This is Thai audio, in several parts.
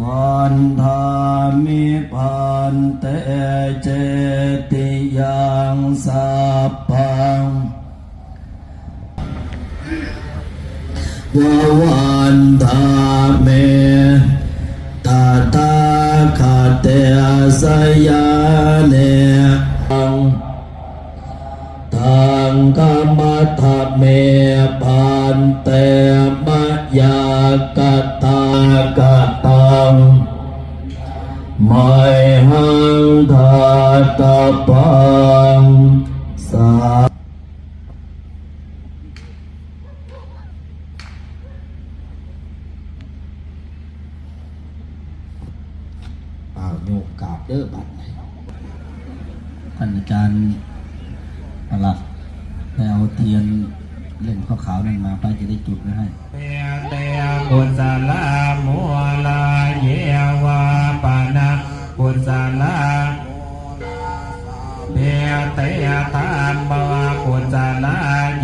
วันธามิพันเตเจติยังสัพพังววันธาเมตาตาคาเตสยาเนทังกัมมัทเมพันเตมะยากตาก งไม่หังทาตาปังสาเปล่าโยกกราบเด้อบัดไหนท่านอาจารย์ประหลัดไปเอาเทียนเล่นข้าวขาวนั่นมาไปจะได้จุดไว้ให้เตเตกุศลามัวลา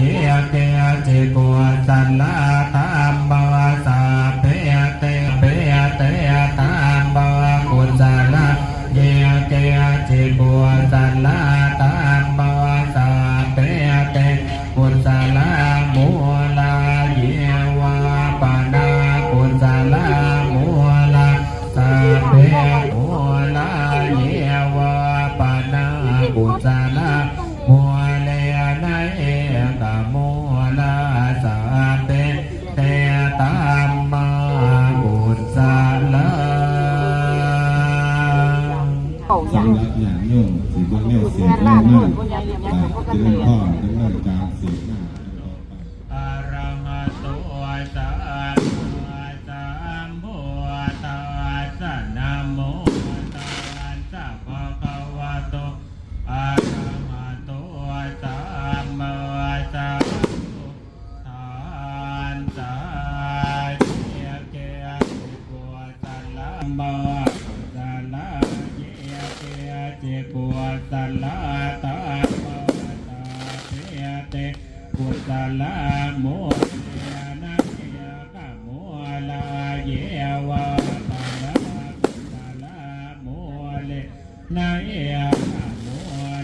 ยเตจิกุสันนาตามบวสาเปเตเปเตตามบวกุสานาเยเตจิกุสันนาตามบวสาเปเตกุศลามัวล สำหรับอย่างโยมสีบนเลี้ยวเสียงแรงมากแต่จะเป็นพ่อดำเนินการเสียงหน้าต่อไปอะระหะโตสัมมาสัมพุทธัสสะนะโมตัสสะภะคะวะโตอะระหะโตสัมมาสัมพุทธัสสะเยเกะจิกุสะละมะสะละเยเกะจิกุสะลตะมะตะเตเตกุศลาโมเยนะเยกโมลาเยวะตาลากุศลาโมเลนะเยกโม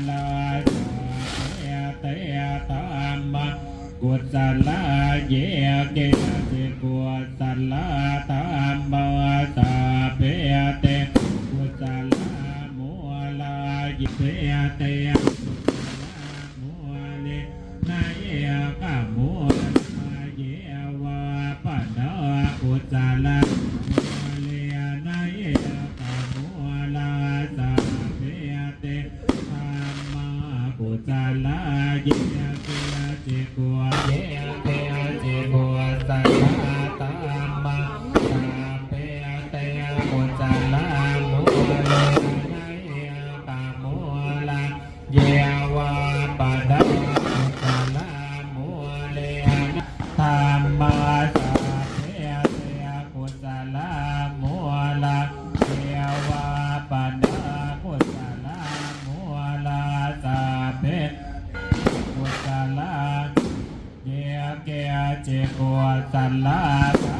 ลาสาเตเตตามะกุศลาเยเกติกุศลาตามมะสาตา Yeah. เจิโกตัลลา